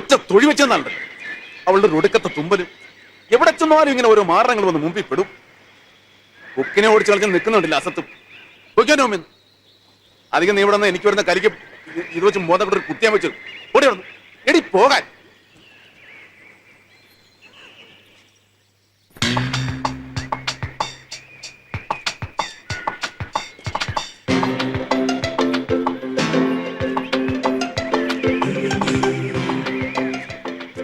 ഒറ്റ തൊഴി വെച്ചെന്നുണ്ട് അവളുടെ ഒടുക്കത്തെ തുമ്പലും എവിടെ ചെന്നാലും ഇങ്ങനെ ഓരോ മാറങ്ങൾ വന്ന് മുമ്പിൽ പെടും. ബുക്കിനെ ഓടിച്ച് കളിച്ച് നിൽക്കുന്നുണ്ടില്ല അസത്തും? പൊയ്ക്കാനോമെന്ന് അധികം നീ ഇവിടെ നിന്ന് എനിക്ക് വരുന്ന കരിക്ക് ഇത് വെച്ച് മോതപ്പെട്ടൊരു കുത്തിയാൻ വെച്ചു ഓടി വന്നു. എടി പോകാൻ.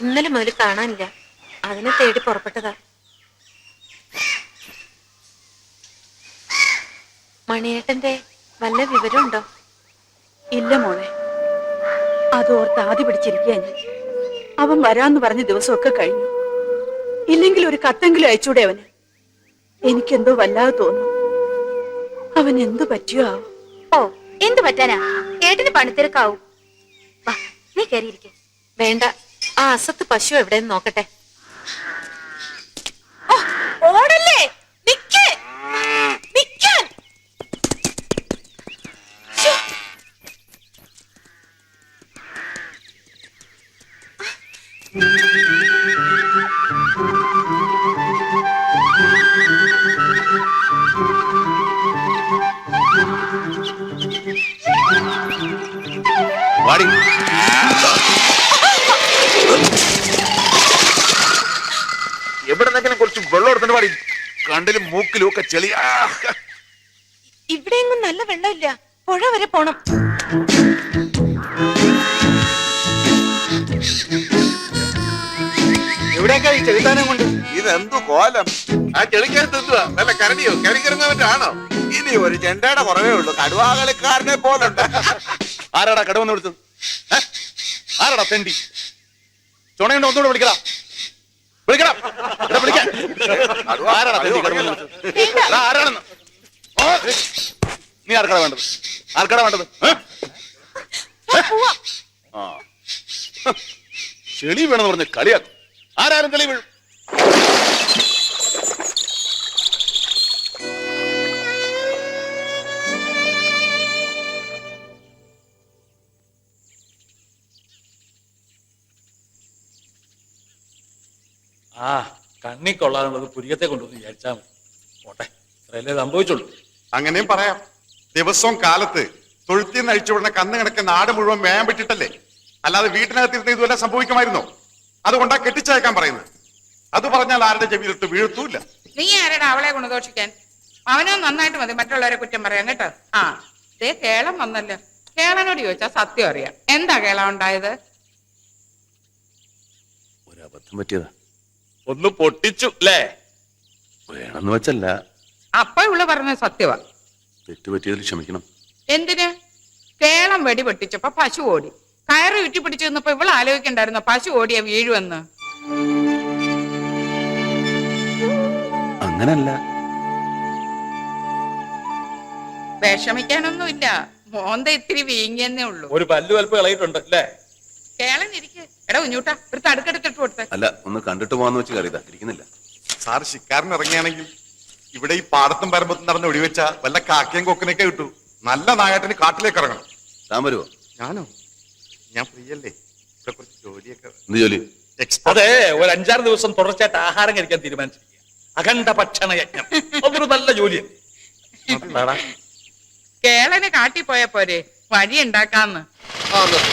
ഇന്നലെ മുതൽ കാണാനില്ല. അതിനെ തേടി പുറപ്പെട്ടതാ. മണിയേട്ടന്റെ വല്ല വിവരമുണ്ടോ? ഇല്ല മോളെ. അതോർത്ത് ആദ്യ പിടിച്ചിരിക്കുക ഞാൻ. അവൻ വരാന്ന് പറഞ്ഞ ദിവസമൊക്കെ കഴിഞ്ഞു. ഇല്ലെങ്കിൽ ഒരു കത്തെങ്കിലും അയച്ചൂടെ അവന്? എനിക്കെന്തോ വല്ലാതെ തോന്നുന്നു. അവൻ എന്തു പറ്റിയോ ആവോ? ഓ എന്ത് പറ്റാനാ? ഏട്ടന് പണിത്തിരക്കാവും. വാ നീ കയറിയിരിക്കെ വേണ്ട. ആ അസത്ത് പശു എവിടെയെന്ന് നോക്കട്ടെ. ഓടല്ലേ? നിക്ക്. നിക്കാൻ. വാടി. നിന്നെങ്കിലും കുറച്ച് വെള്ളം എടുത്തിട്ട് പാടി. കണ്ടിലും മൂക്കിലും ഒക്കെ ചെളി. ഇവിടെയെങ്ങും നല്ല വെള്ളമില്ല. പുഴ വരെ പോണം. എവിടേക്കാ ഈ ചെറുതാനം കൊണ്ട്? ഇതെന്തു കോലം? ആ ചെളിക്കകത്ത് എന്തുവാ നല്ല കരടിയോ? കരടിക്കിറങ്ങാൻ പറ്റാണോ ഇനി ഒരു ചെണ്ടയുടെ കുറവേ ഉള്ളൂ. കടുവാകളിക്കാരനെ പോലുണ്ട്. ആരാടാ കടുവന്ന് വിളിച്ചത്? ആരാടാ തെണ്ടി? ചുണയുണ്ടോ ഒന്നുകൂടെ വിളിക്കടാ. വിളിക്കണം എടാ, വിളിക്കാൻ. ആരാടാ തെണ്ടി കിടന്ന് വിളിച്ചത്? എടാ, ആരാണെന്ന്? ഓ, നീ ആർക്കടാ വേണ്ടത് ആർക്കടാ വേണ്ടത് ഏ? ആ. ചെളി വേണമെന്ന് പറഞ്ഞ് കളിയാക്കും ആരാരും ചെളി വീഴും കണ്ണി കൊള്ളാനുള്ളത് പുരികത്തെ കൊണ്ടുവന്ന് വിചാരിച്ചാൽ മതി. പോട്ടെ അത്രയല്ലേ സംഭവിച്ചുള്ളൂ. അങ്ങനെയും പറയാം. ദിവസവും കാലത്ത് തൊഴുത്തിൽ നിന്ന് അഴിച്ചുവിടുന്ന കന്ന് കിടക്ക നാട് മുഴുവൻ മേയാൻ പറ്റിട്ടല്ലേ? അല്ലാതെ വീട്ടിനകത്തിരുന്ന് ഇതുവല്ല സംഭവിക്കുമായിരുന്നോ? അതുകൊണ്ടാ കെട്ടിച്ചയക്കാൻ പറയുന്നത്. അത് പറഞ്ഞാൽ ആരുടെ ചെവിയിലിട്ട് വീഴ്ത്തൂല്ല നീ ആരടാ അവളെ ഗുണദോഷിക്കാൻ അവനോ നന്നായിട്ട് മതി മറ്റുള്ളവരെ കുറ്റം പറയാൻ കേട്ടോ. ആ ദേ കേളം വന്നല്ലോ. കേളനോട് ചോദിച്ചാ സത്യം അറിയാം. എന്താ കേളം ഉണ്ടായത്? ഒരബദ്ധം അബദ്ധം പറ്റിയതാ. ഒന്ന് പൊട്ടിച്ചു അല്ലേ വേണമെന്ന് വെച്ചല്ല. അപ്പ ഇവിടെ പറഞ്ഞ സത്യവാ. തെറ്റ് പറ്റിയതിൽ ക്ഷമിക്കണം. എന്തിന്? കേളം വെടി പൊട്ടിച്ചപ്പോ പശു ഓടി. കയറ് ചുറ്റി പിടിച്ചു നിന്നപ്പോ ഇവൾ ആലോചിക്കണ്ടായിരുന്നോ പശു ഓടിയ വീഴുവെന്ന്? അങ്ങനല്ല. വിഷമിക്കാനൊന്നുമില്ല. മോന്ത ഇത്തിരി വീങ്ങിയെന്നേ ഉള്ളൂ. ഒരു പല്ലു അല്പം കളയിട്ടുണ്ട് അല്ലേ കേളൻ ഇരിക്കെ. എടാ കുഞ്ഞൂട്ടാ ഒരു തടുക്കെടുത്തിട്ട് കൊടുത്തേ. അല്ല ഒന്ന് കണ്ടിട്ട് പോവാന്ന് വെച്ച് കയറിയതാ ഇരിക്കുന്നില്ല. സാർ ശിക്കാരൻ ഇറങ്ങിയാണെങ്കിൽ ഇവിടെ ഈ പാടത്തും പരമ്പത്തും നടന്ന് ഒടിവെച്ച വല്ല കാക്കയും കൊക്കനൊക്കെ കിട്ടു നല്ല നായാട്ടിന് കാട്ടിലേക്ക് ഇറങ്ങണം. താൻ വരുവോ? ഞാനോ? ഞാൻ ഫ്രീ അല്ലേ ഇവിടെ കുറച്ച് ജോലിയൊക്കെ എന്ത് ജോലി? എക്സ്ട്രാ അതെ ഒരു അഞ്ചാറ് ദിവസം തുടർച്ചയായിട്ട് ആഹാരം കഴിക്കാൻ തീരുമാനിച്ചിരിക്കുക അഖണ്ഡ ഭക്ഷണ യജ്ഞം. അതൊരു നല്ല ജോലിയാണ് കേളന് കാട്ടി പോയ പോരെ. വഴി ഉണ്ടാക്കാന്ന് ആ നിർത്ത്.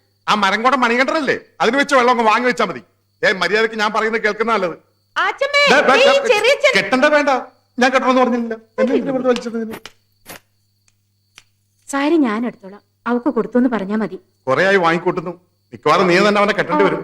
ആ മരംകോട മണികണ്ഠനല്ലേ? അതിന് വെച്ച് വെള്ളം അങ്ങ് വാങ്ങി വെച്ചാൽ മതി. ഏ മര്യാദയ്ക്ക് ഞാൻ പറയുന്നത് കേൾക്കുന്ന നല്ലത്. കെട്ടണ്ട വേണ്ട. ഞാൻ കെട്ടണമെന്ന് പറഞ്ഞില്ല വലിച്ചത്. സാരി ഞാൻ എടുത്തോളാം. അവക്ക് കൊടുത്തു പറഞ്ഞാ മതി. കൊറേ ആയി വാങ്ങിക്കൂട്ടുന്നു. മിക്കവാറും നീ തന്നെ അവനെ കെട്ടേണ്ടി വരും.